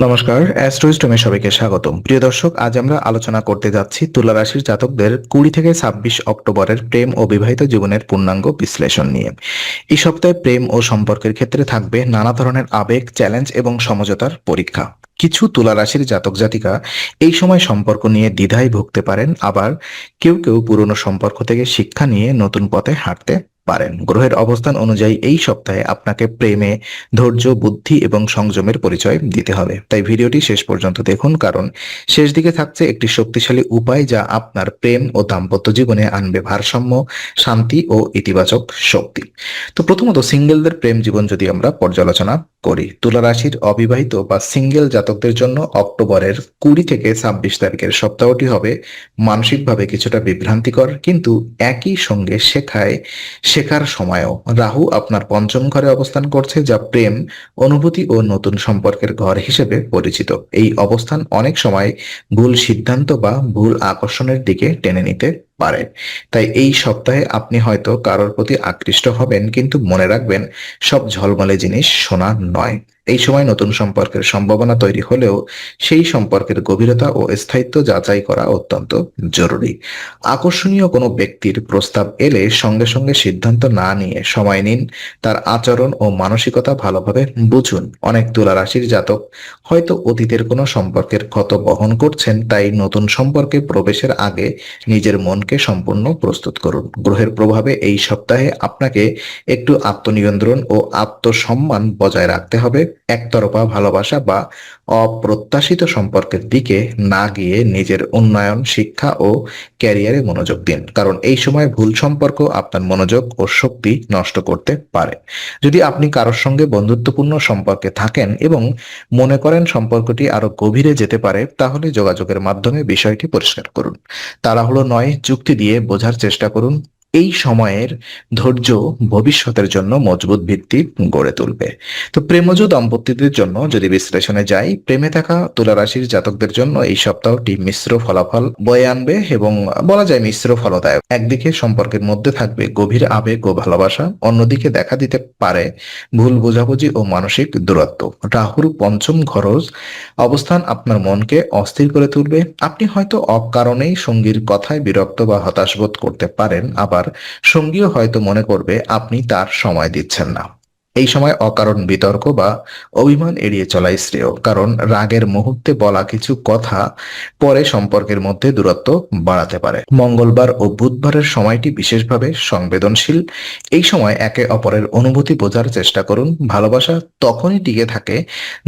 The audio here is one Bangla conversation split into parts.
নমস্কার অ্যাস্ট্রোইস্টমে সবাইকে স্বাগতম। প্রিয় দর্শক, আজ আমরা আলোচনা করতে যাচ্ছি তুলা রাশির জাতকদের কুড়ি থেকে ছাব্বিশ অক্টোবরের প্রেম ও বিবাহিত জীবনের পূর্ণাঙ্গ বিশ্লেষণ নিয়ে। এই সপ্তাহে প্রেম ও সম্পর্কের ক্ষেত্রে থাকবে নানা ধরনের আবেগ, চ্যালেঞ্জ এবং সমঝোতার পরীক্ষা। কিছু তুলা রাশির জাতক জাতিকা এই সময় সম্পর্ক নিয়ে দ্বিধায় ভুগতে পারেন, আবার কেউ কেউ পুরনো সম্পর্ক থেকে শিক্ষা নিয়ে নতুন পথে হাঁটতে পারেন। গ্রহের অবস্থান অনুযায়ী এই সপ্তাহে আপনাকে প্রেমে, ধৈর্য, বুদ্ধি এবং সংযমের পরিচয় দিতে হবে। তাই ভিডিওটি শেষ পর্যন্ত দেখুন, কারণ শেষ দিকে থাকছে একটি শক্তিশালী উপায় যা আপনার প্রেম ও দাম্পত্য জীবনে আনবে ভারসাম্য, শান্তি ও ইতিবাচক শক্তি। তো প্রথমত, সিঙ্গেলদের প্রেম জীবন যদি আমরা পর্যালোচনা করি তুলা রাশির অবিবাহিত বা সিঙ্গেল জাতকদের জন্য অক্টোবরের কুড়ি থেকে ছাব্বিশ তারিখের সপ্তাহটি হবে। মানসিকভাবে কিছুটা বিভ্রান্তিকর, কিন্তু একই সঙ্গে শেখায়, শেখার সময়ও। রাহু আপনার পঞ্চম ঘরে অবস্থান করছে, যা প্রেম, অনুভূতি ও নতুন সম্পর্কের ঘর হিসেবে পরিচিত। এই অবস্থান অনেক সময় ভুল সিদ্ধান্ত বা ভুল আকর্ষণের দিকে টেনে নিতে পারে। তাই এই সপ্তাহে আপনি হয়তো কারোর প্রতি আকৃষ্ট হবেন, কিন্তু মনে রাখবেন, সব ঝলমলে জিনিস সোনা নয়। এই সময় নতুন সম্পর্কের সম্ভাবনা তৈরি হলেও সেই সম্পর্কের গভীরতা ও স্থায়িত্ব যাচাই করা অত্যন্ত জরুরি। আকর্ষণীয় কোনো ব্যক্তির প্রস্তাব এলে সঙ্গে সঙ্গে সিদ্ধান্ত না নিয়ে সময় নিন, তার আচরণ ও মানসিকতা ভালোভাবে বুঝুন। অনেক তুলা রাশির জাতক হয়তো অতীতের কোনো সম্পর্কের ক্ষত বহন করছেন, তাই নতুন সম্পর্কে প্রবেশের আগে নিজের মনকে সম্পূর্ণ প্রস্তুত করুন। গ্রহের প্রভাবে এই সপ্তাহে আপনাকে একটু আত্মনিয়ন্ত্রণ ও আত্মসম্মান বজায় রাখতে হবে। একতরফা ভালোবাসা বা অপ্রত্যাশিত সম্পর্কের দিকে না গিয়ে নিজের উন্নয়ন, শিক্ষা ও ক্যারিয়ারে মনোযোগ দিন। কারণ এই সময় ভুল সম্পর্ক আপনার মনোযোগ ও শক্তি নষ্ট করতে পারে। যদি আপনি কারোর সঙ্গে বন্ধুত্বপূর্ণ সম্পর্কে থাকেন এবং মনে করেন সম্পর্কটি আরও গভীরে যেতে পারে, তাহলে যোগাযোগের মাধ্যমে বিষয়টি পরিষ্কার করুন। তাড়াহুড়ো নয় যুক্তি দিয়ে বোঝার চেষ্টা করুন। এই সময়ের ধৈর্য ভবিষ্যতের জন্য মজবুত ভিত্তি গড়ে তুলবে। তো প্রেমজ দম্পতিদের জন্য যদি বিশ্লেষণে যাই, প্রেমে থাকা তুলা রাশির জাতকদের জন্য এই সপ্তাহটি মিশ্র ফলাফল বয়ে আনবে এবং বলা যায় মিশ্র ফলদায়ক। একদিকে সম্পর্কের মধ্যে থাকবে গভীর আবেগ ও ভালোবাসা, অন্যদিকে দেখা দিতে পারে ভুল বোঝাবুঝি ও মানসিক দূরত্ব। রাহুর পঞ্চম খরচ, অবস্থান আপনার মনকে অস্থির করে তুলবে। আপনি হয়তো অকারণেই সঙ্গীর কথায় বিরক্ত বা হতাশ বোধ করতে পারেন, আবার সঙ্গীও হয়তো মনে করবে আপনি তার সময় দিচ্ছেন না। এই সময় অকারণ বিতর্ক বা অভিমান এড়িয়ে চলাই শ্রেয়, কারণ রাগের মুহূর্তে বলা কিছু কথা পরে সম্পর্কের মধ্যে দূরত্ব বাড়াতে পারে। মঙ্গলবার ও বুধবারের সময়টি বিশেষভাবে সংবেদনশীল। এই সময় একে অপরের অনুভূতি বোঝার চেষ্টা করুন, ভালোবাসা তখনই টিকে থাকে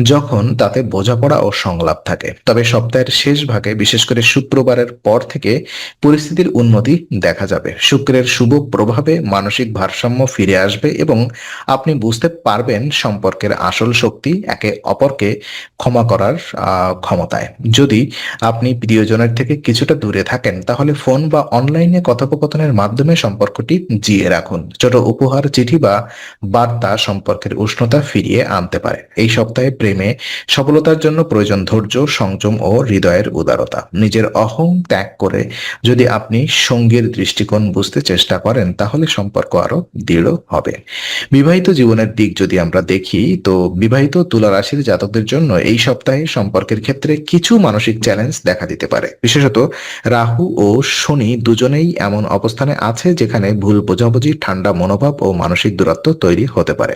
যখন তাতে বোঝাপড়া ও সংলাপ থাকে। তবে সপ্তাহের শেষ ভাগে, বিশেষ করে শুক্রবারের পর থেকে, পরিস্থিতির উন্নতি দেখা যাবে। শুক্রের শুভ প্রভাবে মানসিক ভারসাম্য ফিরে আসবে এবং আপনি বুঝতে পারবেন সম্পর্কের আসল শক্তি একে অপরকে ক্ষমা করার ক্ষমতায়। যদি আপনি প্রিয়জনের থেকে কিছুটা দূরে থাকেন, তাহলে ফোন বা অনলাইনে কথোপকথনের মাধ্যমে সম্পর্কটি জিয়ে রাখুন। ছোট উপহার, চিঠি বা বার্তা সম্পর্কের উষ্ণতা ফিরিয়ে আনতে পারে। এই সপ্তাহে প্রেমে সফলতার জন্য প্রয়োজন ধৈর্য, সংযম ও হৃদয়ের উদারতা। নিজের অহং ত্যাগ করে যদি আপনি সঙ্গীর দৃষ্টিকোণ বুঝতে চেষ্টা করেন, তাহলে সম্পর্ক আরও দৃঢ় হবে। বিবাহিত জীবনের দিক যদি আমরা দেখি, তো বিবাহিত তুলা রাশির জাতকদের জন্য এই সপ্তাহে সম্পর্কের ক্ষেত্রে কিছু মানসিক চ্যালেঞ্জ দেখা দিতে পারে। বিশেষত রাহু ও শনি দুজনেই এমন অবস্থানে আছে যেখানে ভুল বোঝাবুঝি, ঠান্ডা মনোভাব ও মানসিক দূরত্ব তৈরি হতে পারে।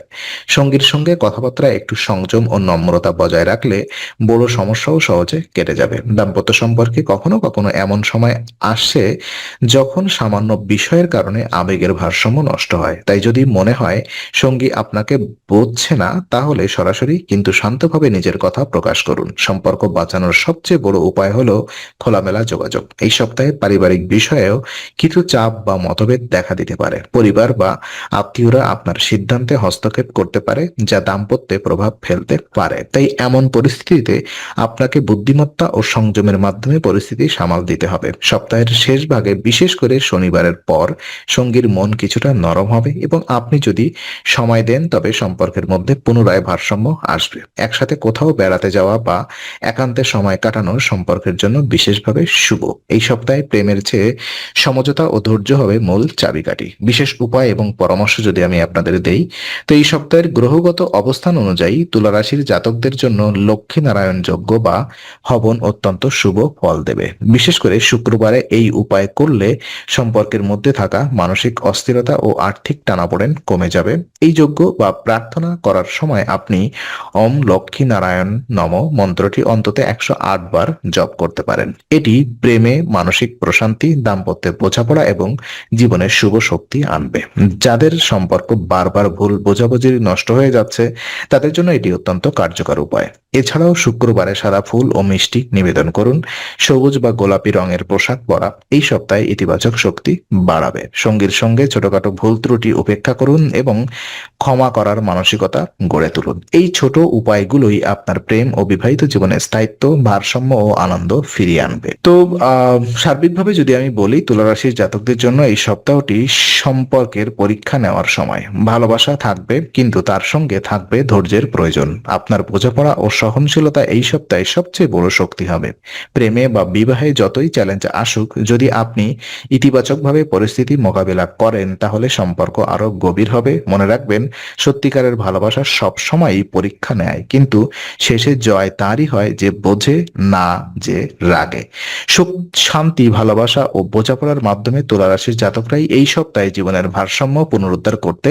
সঙ্গীর সঙ্গে কথাবার্তা, একটু সংযম ও নম্রতা বজায় রাখলে বড় সমস্যাও সহজে কেটে যাবে। দাম্পত্য সম্পর্কে কখনো কখনো এমন সময় আসে যখন সামান্য বিষয়ের কারণে আবেগের ভারসাম্য নষ্ট হয়। তাই যদি মনে হয়, সঙ্গী আপনাকে বুঝছে না, তাহলে সরাসরি কিন্তু শান্তভাবে নিজের কথা প্রকাশ করুন। সম্পর্ক বাঁচানোর সবচেয়ে বড় উপায় হলো খোলামেলা যোগাযোগ। এই সপ্তাহে পারিবারিক বিষয়েও কিছু চাপ বা মতভেদ দেখা দিতে পারে। পরিবার বা আত্মীয়রা আপনার সিদ্ধান্তে হস্তক্ষেপ করতে পারে, যা দাম্পত্যে প্রভাব ফেলতে পারে। তাই এমন পরিস্থিতিতে আপনাকে বুদ্ধিমত্তা ও সংযমের মাধ্যমে পরিস্থিতি সামাল দিতে হবে। সপ্তাহের শেষ ভাগে বিশেষ করে শনিবারের পর সঙ্গীর মন কিছুটা নরম হবে এবং আপনি যদি সময় দেন তবে সম্পর্কের মধ্যে পুনরায় ভারসাম্য আসবে। একসাথে কোথাও বেড়াতে যাওয়া বা একান্তে সময় কাটানো সম্পর্কের জন্য বিশেষভাবে শুভ। এই সপ্তাহে প্রেমের চেয়ে সমঝোতা ও ধৈর্য হবে মূল চাবিকাঠি। বিশেষ উপায় এবং পরামর্শ যদি আমি আপনাদের দেই, তো এই সপ্তাহের গ্রহগত অবস্থান অনুযায়ী তুলারাশির জাতকদের জন্য লক্ষ্মী নারায়ণ যজ্ঞ বা হবন অত্যন্ত শুভ ফল দেবে। বিশেষ করে শুক্রবারে এই উপায় করলে সম্পর্কের মধ্যে থাকা মানসিক অস্থিরতা ও আর্থিক টানাপোড়েন কমে যাবে। এই যজ্ঞ বা প্রার্থনা করার সময় আপনি ওম লক্ষ্মী নারায়ণ নম মন্ত্রটি অন্তত একশো আট বার জপ করতে পারেন। এটি প্রেমে মানসিক প্রশান্তি দাম্পত্যের বোঝাপড়া এবং জীবনের শুভ শক্তি আনবে। যাদের সম্পর্ক বারবার ভুল বোঝাবুঝি নষ্ট হয়ে যাচ্ছে, তাদের জন্য এটি অত্যন্ত কার্যকর উপায়। এছাড়াও শুক্রবারে সাদা ফুল ও মিষ্টি নিবেদন করুন। সবুজ বা গোলাপি রঙের পোশাক পরা, এই সপ্তাহে ইতিবাচক শক্তি বাড়াবে। সঙ্গীর সঙ্গে ছোটখাটো ভুল ত্রুটি উপেক্ষা করুন এবং ক্ষমা করার মানসিকতা গড়ে তুলুন। এই ছোট উপায়গুলোই আপনার প্রেম ও বিবাহিত জীবনে স্থায়িত্ব, ভারসাম্য ও আনন্দ ফিরিয়ে আনবে। তো সার্বিকভাবে যদি আমি বলি, তুলারাশির জাতকদের জন্য এই সপ্তাহটি সম্পর্কের পরীক্ষা নেওয়ার সময়। ভালোবাসা থাকবে, কিন্তু তার সঙ্গে থাকবে ধৈর্যের প্রয়োজন। আপনার বোঝাপড়া ও সহনশীলতা এই সপ্তাহে সবচেয়ে বড় শক্তি হবে। প্রেমে বা বিবাহে যতই চ্যালেঞ্জ আসুক, যদি আপনি ইতিবাচকভাবে পরিস্থিতি মোকাবেলা করেন, তাহলে সম্পর্ক আরও গভীর হবে। মনে রাখবেন সত্যিকারের ভালোবাসা সব সময়ই পরীক্ষা নেয়, কিন্তু শেষে জয় তারই হয় যে বোঝে না যে রাগে। সুখ, শান্তি, ভালোবাসা ও বোঝাপড়ার মাধ্যমে তুলারাশির জাতকরাই এই সপ্তাহে জীবনের ভারসাম্য পুনরুদ্ধার করতে